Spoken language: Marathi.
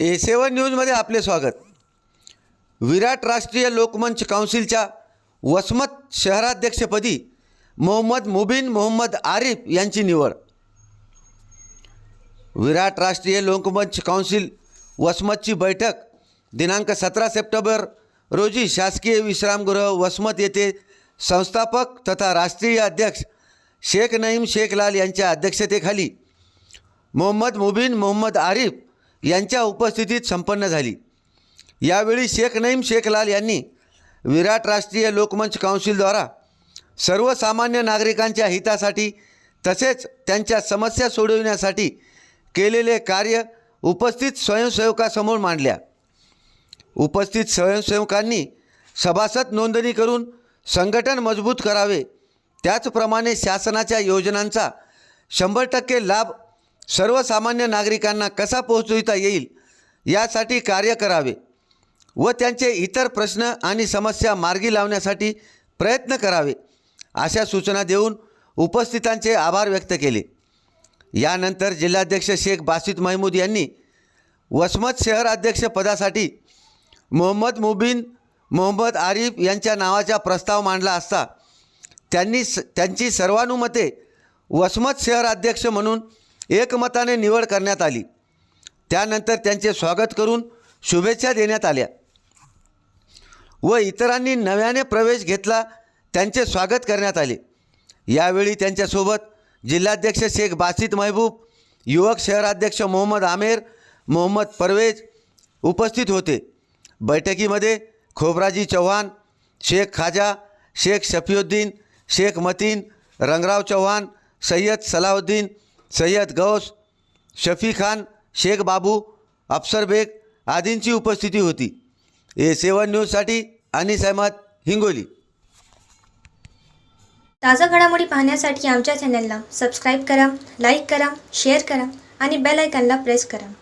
ए सेवन न्यूजमध्ये आपले स्वागत. विराट राष्ट्रीय लोकमंच काउन्सिलच्या वसमत शहराध्यक्षपदी मोहम्मद मुबीन मोहम्मद आरिफ यांची निवड. विराट राष्ट्रीय लोकमंच काउन्सिल वसमतची बैठक दिनांक सतरा सप्टेंबर रोजी शासकीय विश्रामगृह वसमत येथे संस्थापक तथा राष्ट्रीय अध्यक्ष शेख नईम शेखलाल यांच्या अध्यक्षतेखाली मोहम्मद मुबीन मोहम्मद आरिफ यांच्या उपस्थितीत संपन्न झाली. यावेळी शेख नईम शेखलाल यांनी विराट राष्ट्रीय लोकमंच काउन्सिलद्वारा सर्वसामान्य नागरिकांच्या हितासाठी तसेच त्यांच्या समस्या सोडविण्यासाठी केलेले कार्य उपस्थित स्वयंसेवकासमोर मांडल्या. उपस्थित स्वयंसेवकांनी सभासद नोंदणी करून संघटन मजबूत करावे त्याचप्रमाणे शासनाच्या योजनांचा शंभर टक्के लाभ सर्वसामान्य नागरिकांना कसा पोहोचविता येईल यासाठी कार्य करावे व त्यांचे इतर प्रश्न आणि समस्या मार्गी लावण्यासाठी प्रयत्न करावे अशा सूचना देऊन उपस्थितांचे आभार व्यक्त केले. यानंतर जिल्हाध्यक्ष शेख बासित महमूद यांनी वसमत शहर अध्यक्षपदासाठी मोहम्मद मुबिन मोहम्मद आरिफ यांच्या नावाचा प्रस्ताव मांडला असता त्यांनी स त्यांची सर्वानुमते वसमत शहर अध्यक्ष म्हणून एकमताने निवड करण्यात आली. त्यानंतर त्यांचे स्वागत करून शुभेच्छा देण्यात आल्या. व इतरांनी नव्याने प्रवेश घेतला त्यांचे स्वागत करण्यात आले. यावेळी त्यांच्यासोबत जिल्हाध्यक्ष शेख बासित महबूब युवक शहराध्यक्ष मोहम्मद आमेर मोहम्मद परवेज उपस्थित होते. बैठकीमध्ये खोबराजी चव्हाण शेख खाजा शेख शफीउद्दीन शेख मतीन रंगराव चव्हाण सय्यद सलाउद्दीन सय्यद गौस शफी खान शेख बाबू अफसर बेग आदींची उपस्थिती होती. ए सेवन न्यूजसाठी अनिस अहमद हिंगोली. ताज्या घडामोडी पाहण्यासाठी आमच्या चॅनलला सबस्क्राईब करा लाईक करा शेअर करा आणि बेल आयकॉनला प्रेस करा.